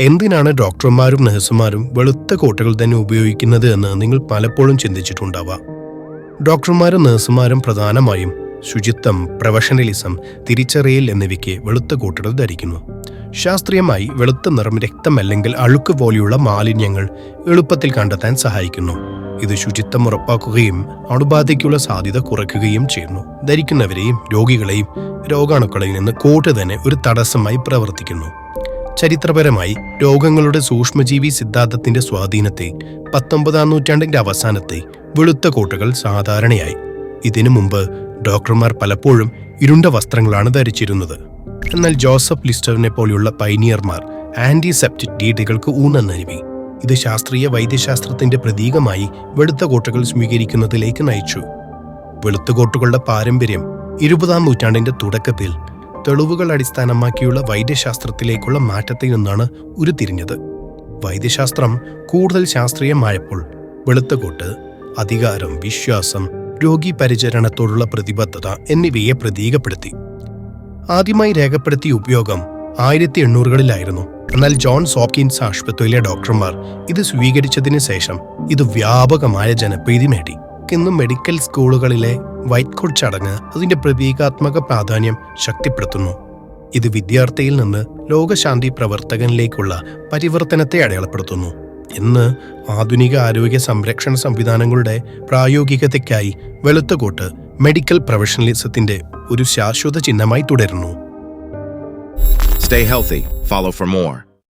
എന്തിനാണ് ഡോക്ടർമാരും നഴ്സുമാരും വെളുത്ത കോട്ടകൾ തന്നെ ഉപയോഗിക്കുന്നത് എന്ന് നിങ്ങൾ പലപ്പോഴും ചിന്തിച്ചിട്ടുണ്ടാവാം. ഡോക്ടർമാരും നഴ്സുമാരും പ്രധാനമായും ശുചിത്വം പ്രൊഫഷണലിസം തിരിച്ചറിയൽ എന്നിവയ്ക്ക് വെളുത്ത കോട്ടകൾ ധരിക്കുന്നു. ശാസ്ത്രീയമായി വെളുത്ത നിറം രക്തം അല്ലെങ്കിൽ അഴുക്ക് പോലെയുള്ള മാലിന്യങ്ങൾ എളുപ്പത്തിൽ കണ്ടെത്താൻ സഹായിക്കുന്നു. ഇത് ശുചിത്വം ഉറപ്പാക്കുകയും അണുബാധയ്ക്കുള്ള സാധ്യത കുറയ്ക്കുകയും ചെയ്യുന്നു. ധരിക്കുന്നവരെയും രോഗികളെയും രോഗാണുക്കളിൽ നിന്ന് കോട്ട് തന്നെ ഒരു തടസ്സമായി പ്രവർത്തിക്കുന്നു. ചരിത്രപരമായി രോഗങ്ങളുടെ സൂക്ഷ്മജീവി സിദ്ധാന്തത്തിന്റെ സ്വാധീനത്തെ പത്തൊമ്പതാം നൂറ്റാണ്ടിന്റെ അവസാനത്തെ വെളുത്ത കോട്ടുകൾ സാധാരണയായി. ഇതിനു മുമ്പ് ഡോക്ടർമാർ പലപ്പോഴും ഇരുണ്ട വസ്ത്രങ്ങളാണ് ധരിച്ചിരുന്നത്. എന്നാൽ ജോസഫ് ലിസ്റ്ററിനെ പോലെയുള്ള പൈനിയർമാർ ആന്റിസെപ്റ്റിക് രീതികൾക്ക് ഊന്നൽ നൽകി. ഇത് ശാസ്ത്രീയ വൈദ്യശാസ്ത്രത്തിന്റെ പ്രതീകമായി വെളുത്ത കോട്ടുകൾ സ്വീകരിക്കുന്നതിലേക്ക് നയിച്ചു. വെളുത്ത കോട്ടുകളുടെ പാരമ്പര്യം ഇരുപതാം നൂറ്റാണ്ടിന്റെ തുടക്കത്തിൽ തെളിവുകൾ അടിസ്ഥാനമാക്കിയുള്ള വൈദ്യശാസ്ത്രത്തിലേക്കുള്ള മാറ്റത്തിൽ നിന്നാണ് ഉരുത്തിരിഞ്ഞത്. വൈദ്യശാസ്ത്രം കൂടുതൽ ശാസ്ത്രീയമായപ്പോൾ വെളുത്തകോട്ട് അധികാരം വിശ്വാസം രോഗി പരിചരണത്തോടുള്ള പ്രതിബദ്ധത എന്നിവയെ പ്രതീകപ്പെടുത്തി. ആദ്യമായി രേഖപ്പെടുത്തിയ ഉപയോഗം ആയിരത്തി എണ്ണൂറുകളിലായിരുന്നു എന്നാൽ ജോൺ സോപ്കിൻസ് ആശുപത്രിയിലെ ഡോക്ടർമാർ ഇത് സ്വീകരിച്ചതിന് ശേഷം ഇത് വ്യാപകമായ ജനപ്രീതി നേടി. ഇന്ന് മെഡിക്കൽ സ്കൂളുകളിലെ വൈറ്റ് കോഡ് ചടങ്ങ് അതിന്റെ പ്രതീകാത്മക പ്രാധാന്യം ശക്തിപ്പെടുത്തുന്നു ഇത് വിദ്യാർത്ഥിയിൽ നിന്ന് ലോകശാന്തി പ്രവർത്തകനിലേക്കുള്ള പരിവർത്തനത്തെ അടയാളപ്പെടുത്തുന്നു ഇന്ന് ആധുനിക ആരോഗ്യ സംരക്ഷണ സംവിധാനങ്ങളുടെ പ്രായോഗികതയ്ക്കായി വെളുത്ത കോട്ട് മെഡിക്കൽ പ്രൊഫഷണലിസത്തിന്റെ ഒരു ശാശ്വത ചിഹ്നമായി തുടരുന്നു stay healthy. Follow for more.